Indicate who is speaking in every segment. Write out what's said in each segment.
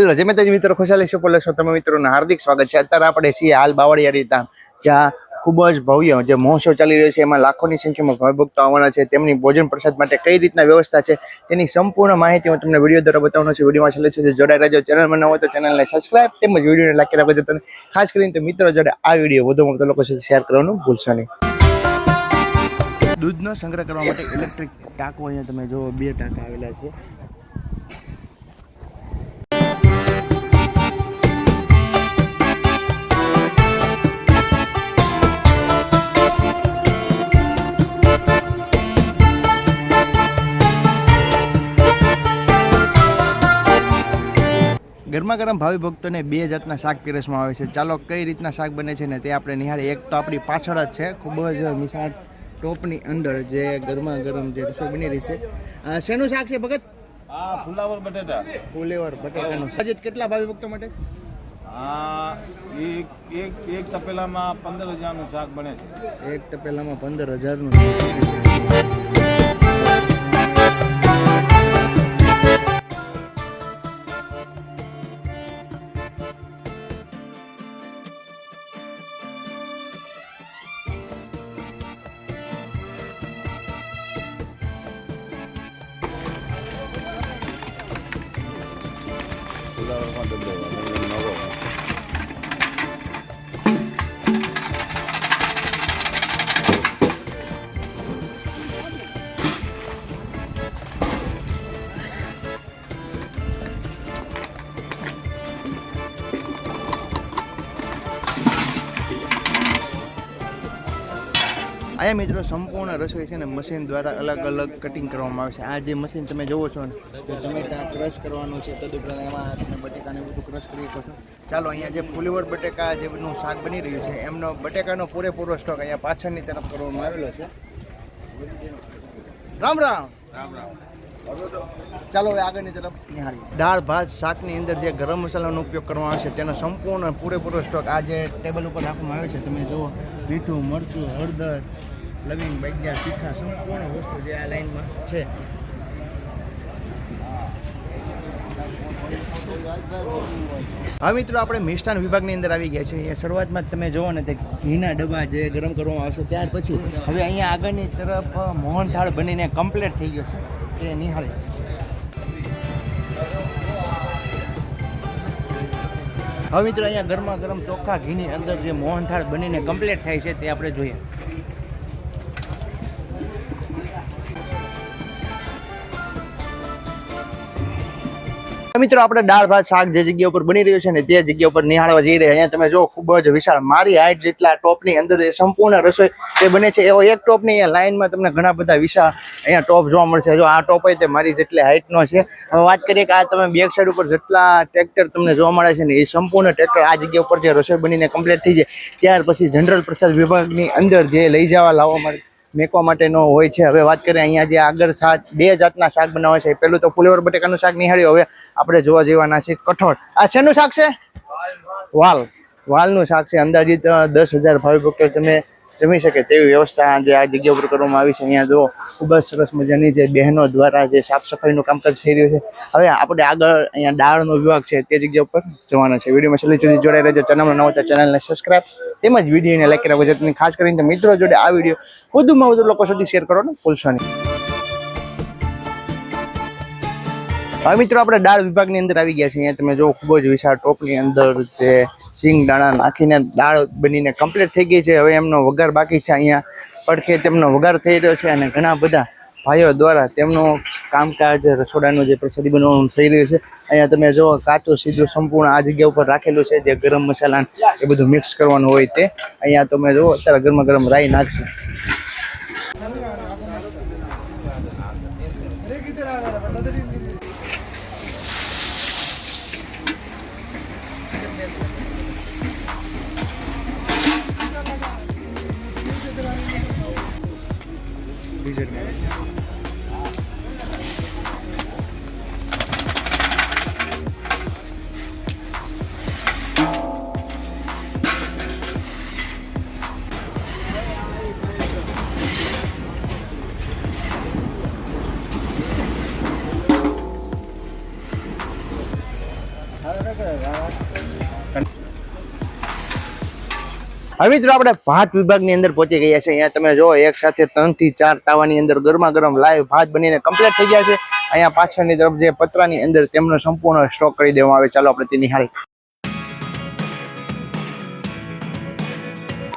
Speaker 1: Hello જય માતાજી મિત્રો ખુશાલી બોલે છો તમે મિત્રોનું હાર્દિક સ્વાગત છે. અત્યારે આપણે છીએ હાલ બાવળિયારી ધામ, જ્યાં ખૂબ જ ભવ્ય જે મહોત્સવ ચાલી રહ્યો છે, એમાં લાખોની સંખ્યામાં ભાવિભક્તો આવવાના છે. તેમની ભોજન પ્રસાદ માટે કઈ રીતના વ્યવસ્થા છે, તેની સંપૂર્ણ માહિતી હું તમને વીડિયો દ્વારા બતાવવાનો છું. વિડીયોમાં છેલ્લે સુધી જોડાઈ રહેજો. ચેનલમાં ન હોય તો ચેનલને સબસ્ક્રાઇબ તેમજ વિડીયોને લાખી રાખજો તમે ખાસ કરીને મિત્રો જોડે આ વીડિયો વધુમાં વધુ લોકો સાથે શેર કરવાનું ભૂલશો નહીં. દૂધનો સંગ્રહ કરવા માટે ઇલેક્ટ્રિક ટાંકો અહીંયા તમે જો બે ટાંકા આવેલા છે. ગરમા ગરમ ભાવિ ભક્તોને બે જાતના શાક પીરસવામાં આવે છે. ચાલો કઈ રીતના શાક બને છે ને તે આપણે નિહાળીએ. એક તો આપણી પાછળ જ છે ખૂબ જ વિશાળ ટોપની અંદર જે ગરમા ગરમ જે રસોઈ બની રહી છે. શેનું શાક છે ભગત?
Speaker 2: આ ફુલાવર બટેટા.
Speaker 1: ફુલેવર બટેટાનું આજે કેટલા ભાવિ ભક્તો માટે?
Speaker 2: આ એક એક એક તપેલામાં પંદર હજારનું શાક બને છે.
Speaker 1: એક તપેલામાં પંદર હજારનું
Speaker 2: ફુલાવરમાં ડબ્બો
Speaker 1: આયા મિત્રો સંપૂર્ણ રસોઈ છે ને મશીન દ્વારા અલગ અલગ કટિંગ કરવામાં આવે છે. આ જે મશીન તમે જોવો છો ને તમે ટમેટા ક્રશ કરવાનું છે, તદુપરાંત એમાં તમે બટેકાને બધું ક્રશ કરી શકો છો. ચાલો, અહીંયા જે ફુલીવર બટેકા જેનું શાક બની રહ્યું છે, એમનો બટેકાનો પૂરેપૂરો સ્ટોક અહીંયા પાછળની તરફ કરવામાં આવેલો છે. રામ રામ.
Speaker 2: રામ રામ.
Speaker 1: ચાલો હવે આગળની તરફ નિહાળીએ. દાળ, ભાત, શાકની અંદર જે ગરમ મસાલાનો ઉપયોગ કરવામાં આવે છે, તેનો સંપૂર્ણ પૂરેપૂરો સ્ટોક આ જે ટેબલ ઉપર રાખવામાં આવે છે, તમે જુઓ, મીઠું, મરચું, હળદર, લવિંગ બગ્યા તીખા, સંપૂર્ણ વસ્તુ જે આ લાઈનમાં છે. હવે મિત્રો, આપણે મિષ્ટાન વિભાગની અંદર આવી ગયા છે અહીંયા શરૂઆતમાં જ તમે જોવો ને તે ઘીના ડબ્બા જે ગરમ કરવામાં આવશે, ત્યાર પછી હવે અહીંયા આગળની તરફ મોહનથાળ બનીને કમ્પ્લીટ થઈ ગયો છે. એ નિહાળી. હવે મિત્રો, અહીંયા ગરમા ગરમ ચોખ્ખા ઘીની અંદર જે મોહનથાળ બનીને કમ્પ્લીટ થાય છે તે આપણે જોઈએ. મિત્રો, આપણે દાળ, ભાત, શાક જે જગ્યા ઉપર બની રહ્યું છે ને તે જગ્યા ઉપર નિહાળવા જઈ રહ્યા અહીંયા તમે જો ખૂબ જ વિશાળ મારી હાઈટ જેટલા ટોપની અંદર જે સંપૂર્ણ રસોઈ તે બને છે. એવો એક ટોપની અહીંયા લાઇનમાં તમને ઘણા બધા વિશાળ અહીંયા ટોપ જોવા મળશે. જો આ ટોપ હોય તે મારી જેટલી હાઇટનો છે. હવે વાત કરીએ કે આ તમે બેક સાઈડ ઉપર જેટલા ટ્રેક્ટર તમને જોવા મળે છે ને એ સંપૂર્ણ ટ્રેક્ટર આ જગ્યા ઉપર જે રસોઈ બનીને કમ્પ્લીટ થઈ જાય, ત્યાર પછી જનરલ પ્રસાદ વિભાગની અંદર જે લઈ જવા લાવવા માટે મેકવા માટેનો હોય છે. હવે વાત કરીએ અહીંયા જે આગળ શાક, બે જાતના શાક બનાવે છે. પેલું તો ફુલેવર બટેકાનું શાક નિહાળ્યું. હવે આપણે જોવા જેવાના છે કઠોળ. આ શેનું શાક છે? વાલ. વાલનું શાક છે. અંદાજિત દસ હજાર ભાવિ તમે જમી શકે તેવી વ્યવસ્થા જે આ જગ્યા ઉપર કરવામાં આવી છે. અહીંયા જો ખૂબ જ સરસ મજાની જે બહેનો દ્વારા જે સાફ સફાઈનું કામકાજ થઈ રહ્યું છે. હવે આપણે આગળ અહીંયા દાળનો વિભાગ છે તે જગ્યા ઉપર જવાનો છે. વિડીયોમાં છેલ્લી સુધી જોડાઈ રહેજો. ચેનલમાં ન તો ચેનલને સબસ્ક્રાઈબ તેમજ વિડીયોને લાઈક કરવા જેટલી ખાસ કરીને મિત્રો જોડે આ વીડિયો વધુમાં વધુ લોકો સુધી શેર કરવાનું ભૂલશો નહીં. હવે મિત્રો, આપણે દાળ વિભાગની અંદર આવી ગયા છે અહીંયા તમે જો ખૂબ જ વિશાળ ટોપની અંદર જે સિંગ દાણા નાખીને દાળ બનીને કમ્પ્લીટ થઈ ગઈ છે. હવે એમનો વઘાર બાકી છે અહીંયા. પડખે તેમનો વઘાર થઈ રહ્યો છે અને ઘણા બધા ભાઈઓ દ્વારા તેમનું કામકાજ, રસોડાનું જે પ્રસાદી બનાવવાનું થઈ રહ્યું છે. અહીંયા તમે જો કાચું, સીધું, સંપૂર્ણ આ જગ્યા ઉપર રાખેલું છે. જે ગરમ મસાલા એ બધું મિક્સ કરવાનું હોય તે. અહીંયા તમે જુઓ, અત્યારે ગરમા ગરમ રાઈ નાખશે. હવે મિત્રો આપણે ભાત વિભાગની અંદર પહોંચી ગયા છે અહીંયા તમે જો એક સાથે ત્રણથી ચાર તાવાની અંદર ગરમા ગરમ લાઈવ ભાત બનીને કમ્પ્લીટ થઈ ગયા છે. અહીંયા પાછળની તરફ જે પતરાની અંદર તેમનો સંપૂર્ણ સ્ટોક કરી દેવામાં આવે ચાલો આપણે તે નિહાળી.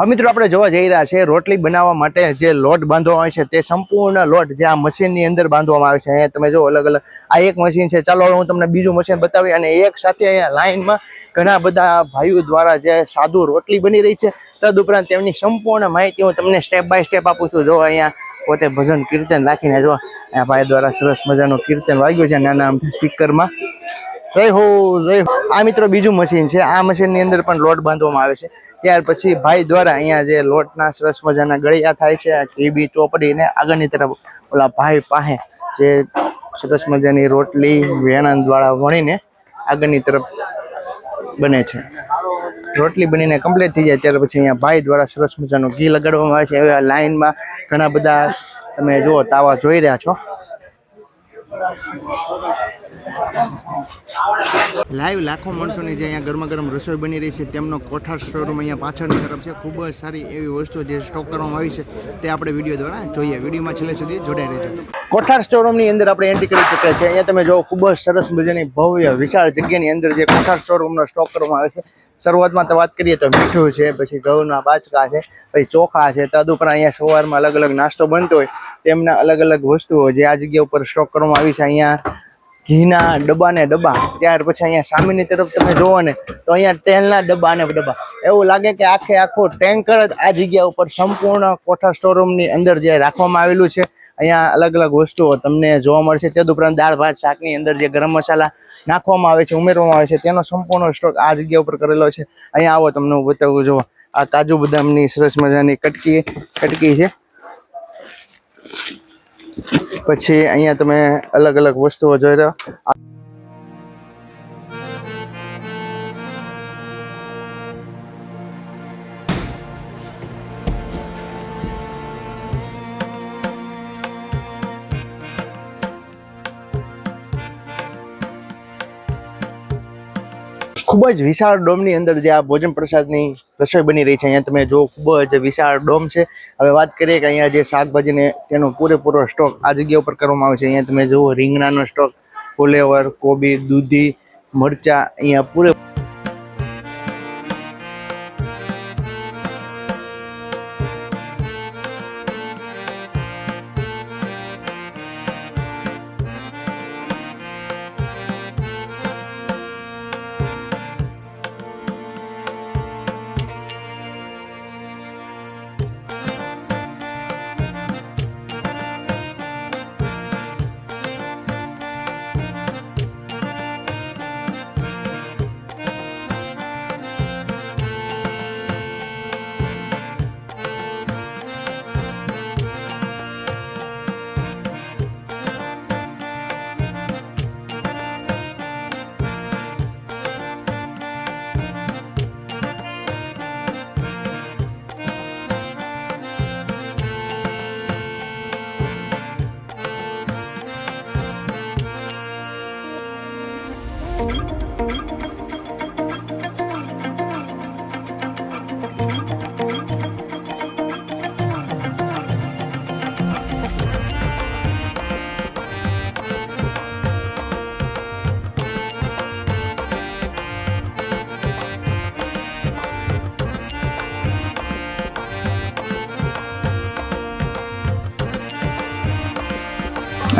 Speaker 1: હવે મિત્રો આપણે જોવા જઈ રહ્યા છે રોટલી બનાવવા માટે જે લોટ બાંધવામાં આવે છે તે સંપૂર્ણ લોટ જે આ મશીનની અંદર બાંધવામાં આવે છે. અહીંયા તમે જો અલગ અલગ આ એક મશીન છે. ચાલો હું તમને બીજું મશીન બતાવી અને એક સાથે અહીંયા લાઇનમાં ઘણા બધા ભાઈઓ દ્વારા જે સાદું રોટલી બની રહી છે. તદુપરાંત તેમની સંપૂર્ણ માહિતી હું તમને સ્ટેપ બાય સ્ટેપ આપું છું. જો અહીંયા પોતે ભજન કીર્તન રાખીને જો અહીંયા ભાઈ દ્વારા સરસ મજાનું કીર્તન વાગ્યું છે નાના સ્પીકરમાં. જય હો, જય આ મિત્રો બીજું મશીન છે. આ મશીનની અંદર પણ લોટ બાંધવામાં આવે છે. ત્યાર પછી ભાઈ દ્વારા અહીંયા જે લોટના સરસ મજાના ગળિયા થાય છે ઘીબી ચોપડીને આગળની તરફ ઓલા ભાઈ પાસે જે સરસ મજાની રોટલી, વેણન દ્વારા વણીને આગળની તરફ બને છે. રોટલી બનીને કમ્પ્લીટ થઈ જાય, ત્યાર પછી અહીંયા ભાઈ દ્વારા સરસ મજાનું ઘી લગાડવામાં આવે છે. એવા લાઇનમાં ઘણા બધા તમે જુઓ, તાવા જોઈ રહ્યા છો. લાઈવ લાખો માણસોની જે અહીંયા ગરમા ગરમ રસોઈ બની રહી છે, તેમનો કોઠાર શોરૂમ અહીંયા પાછળની તરફ છે. ખૂબ જ સારી એવી વસ્તુ જે સ્ટોક કરવામાં આવી છે, તે આપણે વીડિયો દ્વારા જોઈએ. વિડીયોમાં છેલ્લે સુધી જોડાઈ રહેજો. કોઠાર સ્ટોરૂમની અંદર આપણે એન્ટ્રી કરી શકીએ છીએ. અહીંયા તમે જો ખૂબ જ સરસ મજાની ભવ્ય, વિશાળ જગ્યાની અંદર જે કોઠાર સ્ટોરૂમનો સ્ટોક કરવામાં આવે છે. શરૂઆતમાં તો વાત કરીએ તો મીઠું છે, પછી ઘઉંના બાચકા છે, પછી ચોખા છે. તદુપરાંત અહીંયા સવારમાં અલગ અલગ નાસ્તો બનતો હોય, તેમના અલગ અલગ વસ્તુઓ જે આ જગ્યા ઉપર સ્ટોક કરવામાં આવી છે. અહીંયા ઘીના ડબ્બા ને ડબ્બા. ત્યાર પછી અહીંયા સામેની તરફ તમે જોવો ને, તો અહીંયા તેલના ડબ્બા ને ડબ્બા. એવું લાગે કે આખે આખું ટેન્કર જ આ જગ્યા ઉપર સંપૂર્ણ કોઠા સ્ટોરરૂમની અંદર જે રાખવામાં આવેલું છે. અહીંયા અલગ અલગ વસ્તુઓ તમને જોવા મળશે. તે ઉપરાંત દાળ, ભાત, શાકની અંદર જે ગરમ મસાલા નાખવામાં આવે છે, ઉમેરવામાં આવે છે, તેનો સંપૂર્ણ સ્ટોક આ જગ્યા ઉપર કરેલો છે. અહીંયા આવો તમને હું બતાવું જો આ કાજુ બદામની સરસ મજાની કટકી કટકી છે. પછી અહીંયા તમે અલગ અલગ વસ્તુઓ જોઈ રહ્યો. ખૂબ જ વિશાળ ડોમની અંદર જે આ ભોજન પ્રસાદની રસોઈ બની રહી છે. અહીંયા તમે જો ખૂબ જ વિશાળ ડોમ છે. હવે વાત કરીએ કે અહીંયા જે શાકભાજીને તેનો પૂરેપૂરો સ્ટોક આ જગ્યા ઉપર કરવામાં આવે છે. અહીંયા તમે જુઓ, રીંગણાનો સ્ટોક, ફુલેવર, કોબી, દૂધી, મરચા, અહીંયા પૂરે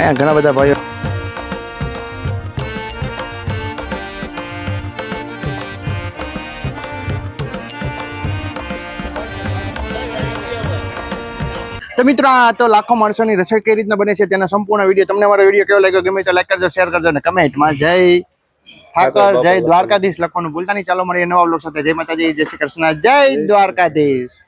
Speaker 1: અહીંયા ઘણા બધા ભાઈઓ મિત્રો, આ તો લાખો માણસોની રસોઈ કઈ રીતના બને છે તેનો સંપૂર્ણ વીડિયો. તમને મારો વીડિયો કેવો લાગ્યો? ગમે તો લાઈક કરજો શેર કરજો અને કમેન્ટમાં જય ઠાકર, જય દ્વારકાધીશ લખવાનું ભૂલતા નહીં. ચાલો મળીએ નવા બ્લોગ સાથે. જય માતાજી, જય શ્રી કૃષ્ણ, જય દ્વારકાધીશ.